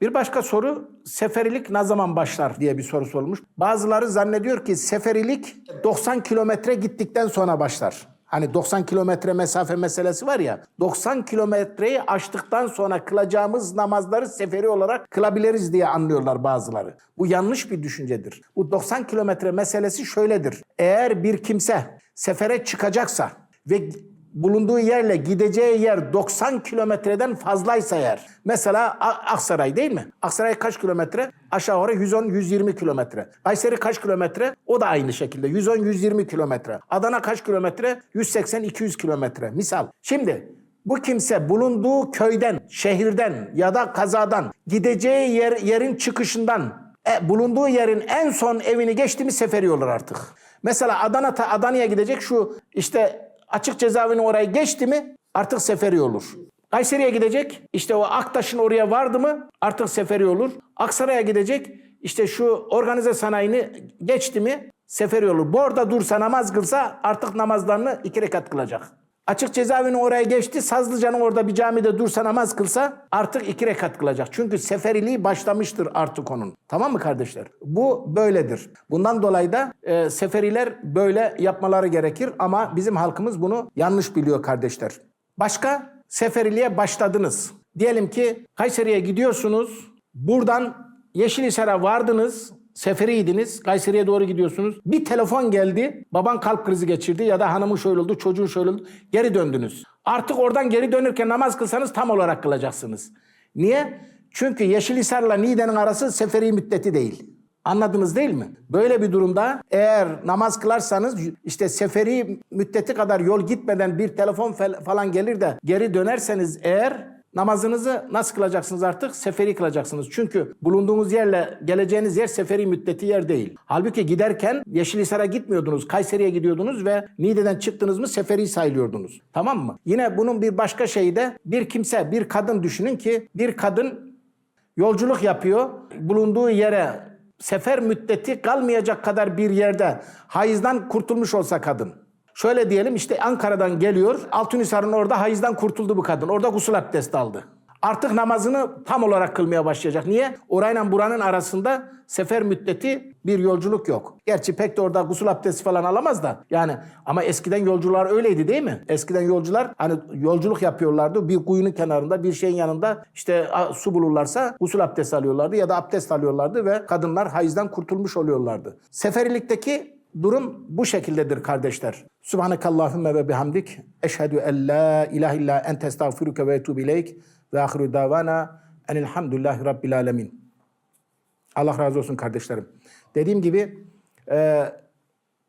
Bir başka soru seferilik ne zaman başlar diye bir soru sorulmuş. Bazıları zannediyor ki seferilik 90 kilometre gittikten sonra başlar. Hani 90 kilometre mesafe meselesi var ya. 90 kilometreyi aştıktan sonra kılacağımız namazları seferi olarak kılabiliriz diye anlıyorlar bazıları. Bu yanlış bir düşüncedir. Bu 90 kilometre meselesi şöyledir. Eğer bir kimse sefere çıkacaksa ve bulunduğu yerle gideceği yer 90 kilometreden fazlaysa eğer. Mesela Aksaray değil mi? Aksaray kaç kilometre? Aşağı yukarı 110-120 kilometre. Kayseri kaç kilometre? O da aynı şekilde 110-120 kilometre. Adana kaç kilometre? 180-200 kilometre. Misal. Şimdi bu kimse bulunduğu köyden, şehirden ya da kazadan gideceği yer, yerin çıkışından e, bulunduğu yerin en son evini geçti mi seferi olur artık. Mesela Adana Adana'ya gidecek şu işte açık cezaevini oraya geçti mi artık seferi olur. Kayseri'ye gidecek işte o Aktaş'ın oraya vardı mı artık seferi olur. Aksaray'a gidecek işte şu organize sanayini geçti mi seferi olur. Bu orada dursa namaz kılsa artık namazlarını iki rekat kılacak. Açık cezaevini oraya geçti. Sazlıca'nın orada bir camide dursa namaz kılsa artık iki rekat kılacak. Çünkü seferiliği başlamıştır artık onun. Tamam mı kardeşler? Bu böyledir. Bundan dolayı da e, seferiler böyle yapmaları gerekir ama bizim halkımız bunu yanlış biliyor kardeşler. Başka seferiliğe başladınız. Diyelim ki Kayseri'ye gidiyorsunuz. Buradan Yeşilhisar'a vardınız. Seferiydiniz. Kayseri'ye doğru gidiyorsunuz. Bir telefon geldi. Baban kalp krizi geçirdi ya da hanımın şöyle oldu, çocuğun şöyle oldu. Geri döndünüz. Artık oradan geri dönürken namaz kılsanız tam olarak kılacaksınız. Niye? Çünkü Yeşilhisar'la Niğde'nin arası seferi müddeti değil. Anladınız değil mi? Böyle bir durumda eğer namaz kılarsanız işte seferi müddeti kadar yol gitmeden bir telefon falan gelir de geri dönerseniz eğer namazınızı nasıl kılacaksınız artık? Seferi kılacaksınız. Çünkü bulunduğunuz yerle geleceğiniz yer seferi müddeti yer değil. Halbuki giderken Yeşilhisar'a gitmiyordunuz. Kayseri'ye gidiyordunuz ve Niğde'den çıktınız mı seferi sayılıyordunuz. Tamam mı? Yine bunun bir başka şeyi de bir kimse, bir kadın düşünün ki bir kadın yolculuk yapıyor. Bulunduğu yere sefer müddeti kalmayacak kadar bir yerde hayızdan kurtulmuş olsa kadın. Şöyle diyelim işte Ankara'dan geliyor. Altunhisar'ın orada hayızdan kurtuldu bu kadın. Orada gusül abdesti aldı. Artık namazını tam olarak kılmaya başlayacak. Niye? Orayla buranın arasında sefer müddeti bir yolculuk yok. Gerçi pek de orada gusül abdesti falan alamaz da. Yani ama eskiden yolcular öyleydi değil mi? Eskiden yolcular hani yolculuk yapıyorlardı. Bir kuyunun kenarında bir şeyin yanında işte su bulurlarsa gusül abdesti alıyorlardı ya da abdest alıyorlardı ve kadınlar hayızdan kurtulmuş oluyorlardı. Seferilikteki durum bu şekildedir kardeşler. Subhanakallahümme ve bihamdik. Eşhedü en la ilahe illa ente estağfiruke ve etubu ileyk. Ve ahiru davana enilhamdülillahi rabbil alemin. Allah razı olsun kardeşlerim. Dediğim gibi e,